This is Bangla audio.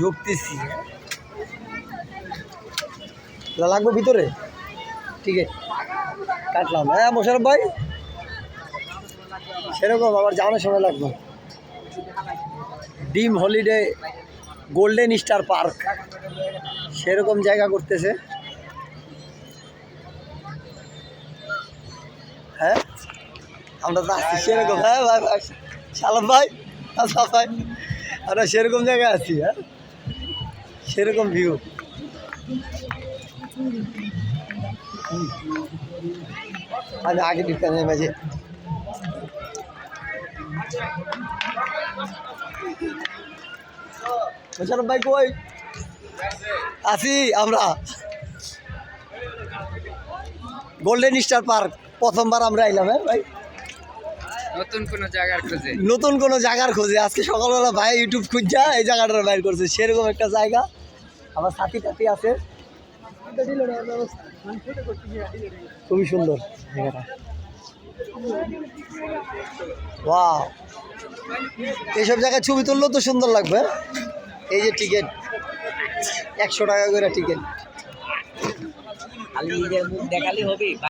ঢুকতেছে। লাগবে ভিতরে? ঠিক আছে। কাটলাম। হ্যাঁ মোশারফ ভাই, সেরকম আমার যাওয়ানোর সময় লাগবে। ডিম হলিডে গোল্ডেন স্টার পার্ক, সেরকম জায়গা করতেছে। হ্যাঁ? আমরা আসছি সেরকম। হ্যাঁ ভাই ভাই, সালাম ভাই আচ্ছা ভাই। আমরা সেরকম জায়গায় আছি হ্যাঁ? সেরকম ভিউ আমি আগে ঢুকতে মাঝে মোশারফ ভাই, কই? আছি আমরা। গোল্ডেন স্টার পার্ক প্রথমবার আমরা আইলাম হ্যাঁ ভাই? নতুন কোনো জায়গার খোঁজে? নতুন কোনো জায়গার খোঁজে। আজকে সকালবেলা ভাই ইউটিউব খুঁজছা এই জায়গাটা বাইর করছে। সেরকম একটা জায়গা। আমার সাথী টাথি আছে। খুবই সুন্দর জায়গাটা। ওয়াও এইসব জায়গায় ছবি তুললেও তো সুন্দর লাগবে। এই যে টিকিট একশো টাকা করে টিকিট খালি মুখ দেখালে হবে